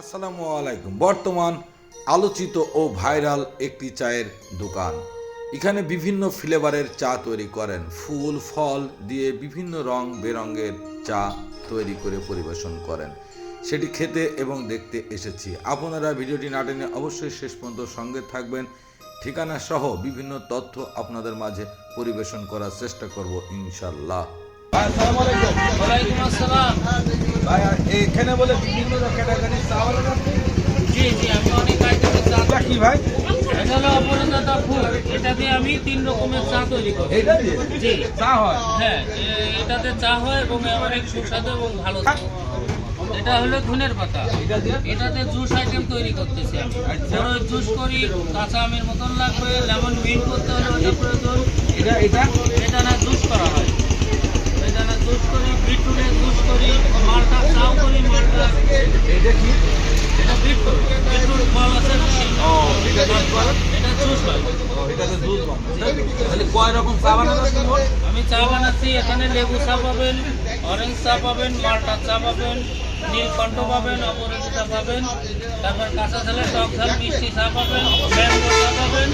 আসসালামু আলাইকুম। বর্তমান আলোচিত ও ভাইরাল একটি চায়ের দোকান। এখানে বিভিন্ন ফ্লেভারের চা তৈরি করেন। ফুল, ফল দিয়ে বিভিন্ন রং বেরঙের চা তৈরি করে পরিবেশন করেন। সেটি খেতে এবং দেখতে এসেছি। আপনারা ভিডিওটি না টেনে অবশ্যই শেষ পর্যন্ত সঙ্গে থাকবেন। ঠিকানা সহ বিভিন্ন তথ্য আপনাদের মাঝে পরিবেশন করার চেষ্টা করব ইনশাল্লাহ এখানে বলে বিভিন্ন জি জি আমি অনেক আইটেমের কি ভাই? এটা হলো অপরাজিতা ফুল। এটা দিয়ে আমি তিন রকমের চা তৈরি করি। এইটা দিয়ে? জি। চা হয়? হ্যাঁ এটাতে চা হয় এবং অনেক সুস্বাদু এবং ভালো থাকে। এটা হলো ধনের পাতা। এটাতে জুস আইটেম তৈরি করতেছি আমি। জুস করি কাঁচা আমের মতন লাগবে লেমন মিল করতে হলে ওটা প্রয়োজন। এটা এটা? এটা না জুস করা হয় এটা না জুস করি বিটরুটের জুস করি মালটা চাও করি মালটা আমি চা বানাচ্ছি এখানে লেবু চা পাবেন অরেঞ্জ চা পাবেন চা পাবেন নীলকণ্ঠ পাবেন অপরাজিতা পাবেন তারপর কাঁচা ঝালে টক ঝাল মিষ্টি পাবেন চা পাবেন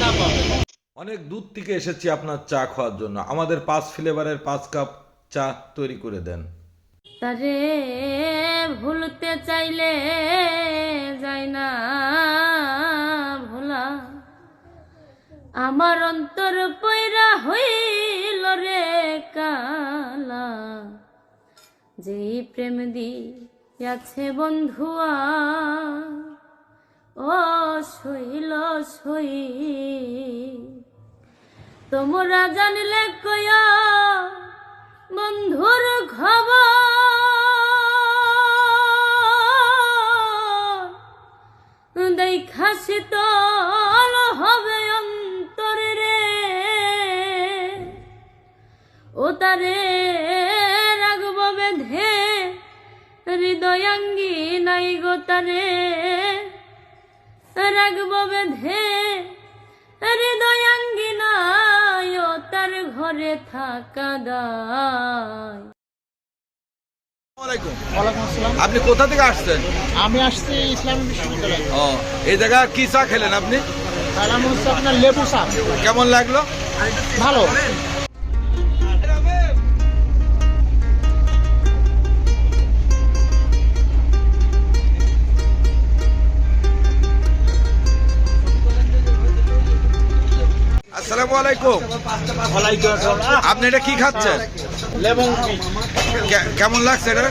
চা পাবেন অনেক দূর থেকে এসেছি আপনার চা খাওয়ার জন্য। আমাদের পাঁচ ফ্লেভারের পাঁচ কাপ চা তৈরি করে দেন। তারে ভুলতে চাইলে যায় না ভোলা। আমার অন্তর পয়রা হইল রে কালা। যেই প্রেম দিয়াছে বন্ধুয়া, ও শৈল সই তোমরা জানলে কয়া বন্ধুর খবর। দেখা শীতল হবে অন্তরে রে। ও তারে রাগব বেঁধে, হৃদয়াঙ্গি নাই গো তারে। রাগব বেঁধে, হৃদয়াঙ্গি তার ঘরে থাকা দায়। ওয়ালাইকুম। ওয়ালাইকুম আসসালাম। আপনি কোথা থেকে আসছেন? আমি আসছি ইসলামী বিশ্ববিদ্যালয়। ও এই জায়গা কি চা খেলেন আপনি? আপনার লেবু চা। কেমন লাগল? ভালো। আসসালামু আলাইকুম। আপনি এটা কি খাচ্ছেন? কেমন লাগছে এটা?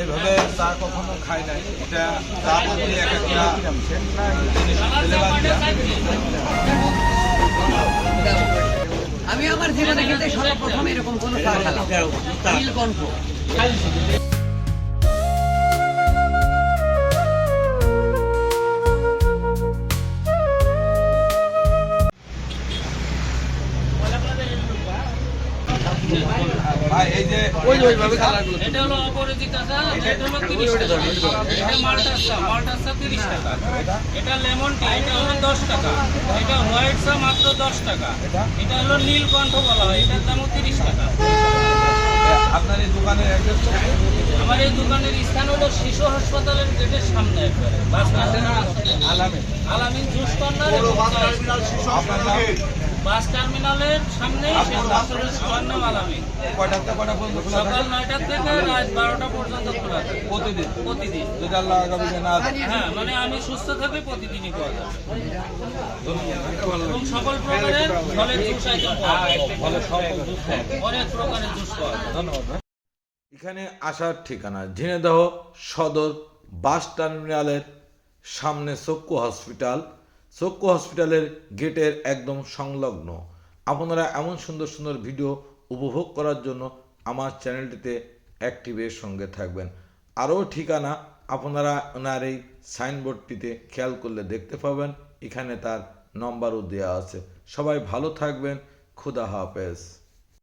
এইভাবে চা কখনো খাই নাই। এটা চা বলতে এক একটা জিনিস আমি আমার জীবনে কিন্তু সর্বপ্রথম এরকম কোনো চা খেলাম নীলকণ্ঠ। এটা লেমন টি এটা হলো দশ টাকা। এটা হোয়াইট চা মাত্র দশ টাকা। এটা? হলো নীলকণ্ঠ বলা হয় এটার দামও তিরিশ টাকা। আপনার এই দোকানের আমার এই দোকানের স্থান হলো শিশু হাসপাতালের গেটের সামনে একবারে। Bus terminal Alamin juice corner bus টার্মিনালের কয়টা থেকে কয়টা পর্যন্ত সকাল নয়টা থেকে রাত বারোটা পর্যন্ত খোলা থাকে। প্রতিদিন? প্রতিদিন। যদি আল্লাহ আগামী না হ্যাঁ মানে আমি সুস্থ থাকি প্রতিদিনই পাওয়া যায় এবং সকল প্রকারের ফলের জুস আইটেম পাওয়া যায়। অনেক প্রকারের জুস পাওয়া ধন্যবাদ এখানে আসার ঠিকানা ঝিনেদহ সদর বাস টার্মিনালের সামনে চক্ষু হসপিটাল। চক্ষু হসপিটালের গেটের একদম সংলগ্ন। আপনারা এমন সুন্দর সুন্দর ভিডিও উপভোগ করার জন্য আমার চ্যানেলটিতে অ্যাক্টিভের সঙ্গে থাকবেন। আরও ঠিকানা আপনারা ওনার এই সাইনবোর্ডটিতে খেয়াল করলে দেখতে পাবেন। এখানে তার নম্বরও দেওয়া আছে। সবাই ভালো থাকবেন। খুদা হাফেজ।